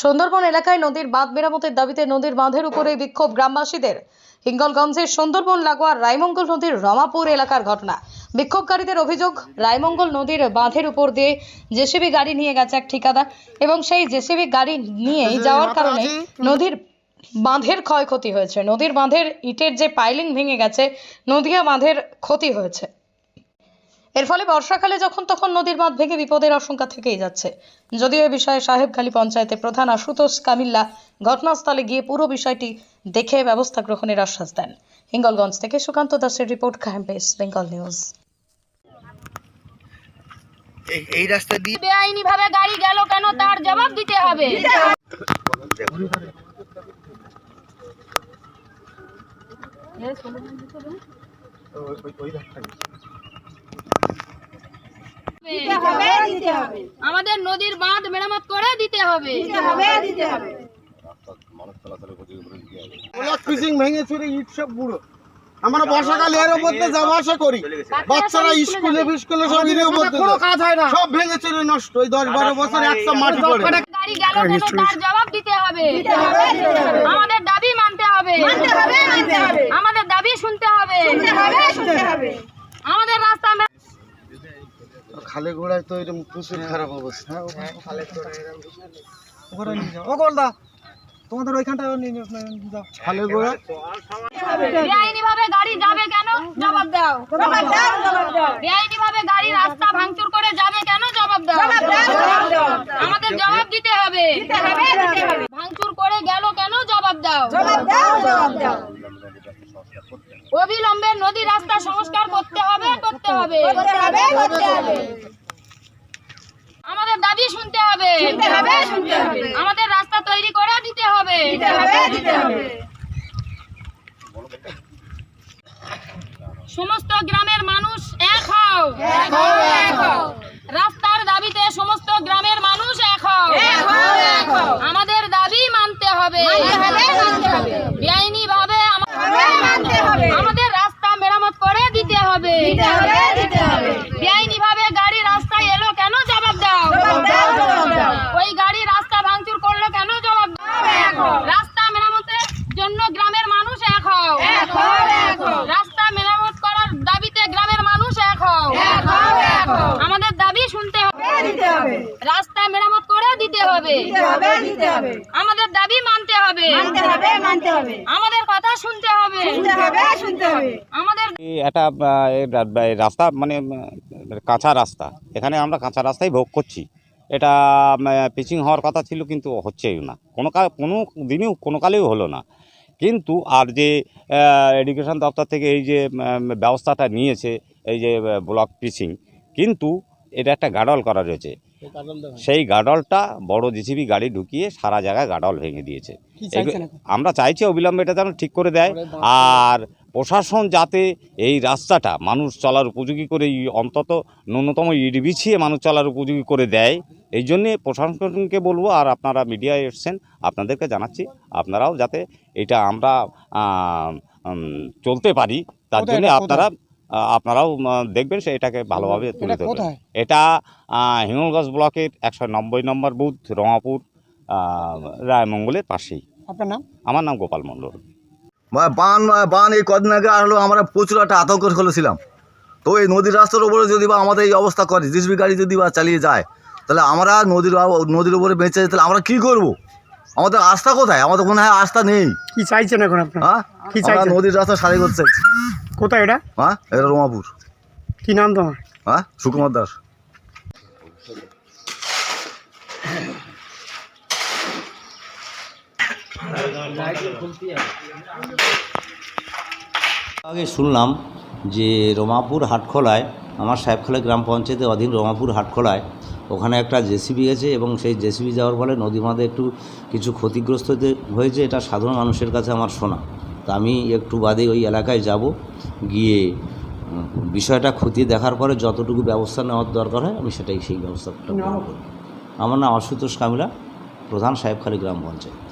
সুন্দরবন এলাকায় নদীর বাঁধ মেরামতের দাবিতে নদীর বাঁধের উপরে বিক্ষোভ গ্রামবাসীদের। হিঙ্গলগঞ্জের সুন্দরবন লাগোয়া রায়মঙ্গল নদীর রমাপুর এলাকার ঘটনা। বিক্ষোভকারীদের অভিযোগ রায়মঙ্গল নদীর বাঁধের উপর দিয়ে জেসিবি গাড়ি নিয়ে গেছে এক ঠিকাদার এবং সেই জেসিবি গাড়ি নিয়েই যাওয়ার কারণে নদীর বাঁধের ক্ষয়ক্ষতি হয়েছে। নদীর বাঁধের ইটের যে পাইলিং ভেঙে গেছে নদিয়া বাঁধের ক্ষতি হয়েছে। এর ফলে বর্ষাকালে যখন তখন নদীর বাঁধ ভেঙে বিপদের আশঙ্কা থেকেই যাচ্ছে। যদিও এ বিষয়ে সাহেবখালী পঞ্চায়েতের প্রধান আশুতোষ কামিল্লা ঘটনাস্থলে গিয়ে পুরো বিষয়টি দেখে ব্যবস্থা গ্রহণের আশ্বাস দেন। হিঙ্গলগঞ্জ থেকে সুকান্ত দাসের রিপোর্ট ক্যাম্পেস বেঙ্গল নিউজ। এই এই রাস্তা দিয়ে বেআইনি ভাবে গাড়ি গেল কেন? তার জবাব দিতে হবে। আমাদের নদীর বাঁধ মেরামত করে দিতে হবে। ব্লক ভেঙে চুরে ইট সব বুড়ো। আমরা বর্ষাকালে এর উপর যাওয়া আসা করি। বাচ্চারা স্কুলে ফিস্কুলে সব এর উপর দিয়ে যায়। সব ভেঙে চুরে নষ্ট। ওই দশ বারো বছর একশো মাটি পড়ে। গাড়ি গেল কেন তার জবাব দিতে হবে। আমাদের দাবি মানতে হবে। আমাদের দাবি শুনতে হবে। আমাদের রাস্তা খালে ঘোড়ায় তো এরকম প্রচুর খারাপ অবস্থা। ওখানে নিয়ে যাও। ও গোলদা তোমাদের ওইখানটা নিয়ে যাও খালে বেআইনি ভাবে গাড়ি যাবে কেন? জবাব দাও। বেআইনি ভাবে গাড়ি রাস্তা ভাঙচুর করে যাবে কেন? জবাব দাও। আমাদের জবাব দিতে হবে। ভাঙচুর করে গেল কেন? জবাব দাও জবাব দাও। অবিলম্বে নদী রাস্তা সংস্কার করতে হবে করতে হবে। আমাদের দাবি শুনতে হবে। আমাদের রাস্তা তৈরি করে দিতে হবে। সমস্ত গ্রামের মানুষ এক হও। রাস্তার দাবিতে সমস্ত গ্রামের মানুষ এক হও আমাদের দাবি মানতে হবে বেআইনি ভাবে আমাদের রাস্তা মেরামত করে দিতে হবে বেআইনি ভাবে গাড়ি রাস্তায় এলো কেন জবাব দাও? ওই গাড়ি রাস্তা ভাঙচুর করল কেন জবাব দাও? রাস্তা মেরামতের জন্য গ্রামের মানুষ এক হও। রাস্তা মেরামত করার দাবিতে গ্রামের মানুষ এক হও। আমাদের দাবি শুনতে হবে। রাস্তা মেরামত করে দিতে হবে। আমাদের দাবি মানতে হবে আমাদের কথা শুনতে হবে। আমাদের এই একটা আহ, এই রা- রাস্তা মানে কাঁচা রাস্তা। এখানে আমরা কাঁচা রাস্তাই ভোগ করছি। এটা পিচিং হওয়ার কথা ছিল কিন্তু হচ্ছেই না। কোনো কাল কোনো দিনই কোনো কালেও হলো না। কিন্তু আর যে এডুকেশন দপ্তর থেকে এই যে ব্যবস্থাটা নিয়েছে এই যে ব্লক পিচিং কিন্তু এটা একটা গাডল করা রয়েছে। সেই গাডলটা বড় জিসিবি গাড়ি ঢুকিয়ে সারা জায়গায় গাডল ভেঙে দিয়েছে। আমরা চাইছি অবিলম্বে এটা যেন ঠিক করে দেয়। আর প্রশাসন যাতে এই রাস্তাটা মানুষ চলার উপযোগী করে অন্তত ন্যূনতম ইট বিছিয়ে মানুষ চলার উপযোগী করে দেয়। এই জন্যে প্রশাসনকে বলব আর আপনারা মিডিয়ায় এসছেন আপনাদেরকে জানাচ্ছি আপনারাও যাতে এটা আমরা চলতে পারি। তার জন্য আপনারা আপনারাও দেখবেন সে এটাকে ভালোভাবে তুলে ধরবেন এটা হিঙ্গলগঞ্জ ব্লকের একশো নব্বই নম্বর বুথ রঙাপুর রায়মঙ্গলের পাশেই। আপনার নাম? আমার নাম গোপাল মণ্ডল। বা- বান বান এই কদিন আগে আসলো আমরা প্রচুর একটা আতঙ্ক হলেছিলাম তো এই নদীর রাস্তার উপরে যদি বা আমাদের এই অবস্থা করে জিসবি গাড়ি যদি বা চালিয়ে যায় তাহলে আমরা নদীর নদীর উপরে বেঁচে তাহলে আমরা কি করব? আমাদের আস্থা কোথায়? আমাদের মনে হয় আস্থা নেই। কি চাইছেন এখন আপনার? হ্যাঁ? নদীর রাস্তা সারি করতে চাইছি। কোথায় এটা হ্যাঁ এটা রমাপুর। কি নাম তোমার? হ্যাঁ সুকুমার দাস। আগে শুনলাম যে রমাপুর হাটখোলায় আমার সাহেবখালা গ্রাম পঞ্চায়েতের অধীন রমাপুর হাটখোলায় ওখানে একটা জেসিবি গেছে এবং সেই জেসিবি যাওয়ার ফলে নদী বাঁধে একটু কিছু ক্ষতিগ্রস্ত হয়েছে এটা সাধারণ মানুষের কাছে আমার শোনা। তা আমি একটু বাদে ওই এলাকায় যাব। গিয়ে বিষয়টা খতিয়ে দেখার পরে যতটুকু ব্যবস্থা নেওয়ার দরকার হয় আমি সেটাই সেই ব্যবস্থাটা আমার নাম আশুতোষ কামিলা প্রধান সাহেবখালী গ্রাম পঞ্চায়েত।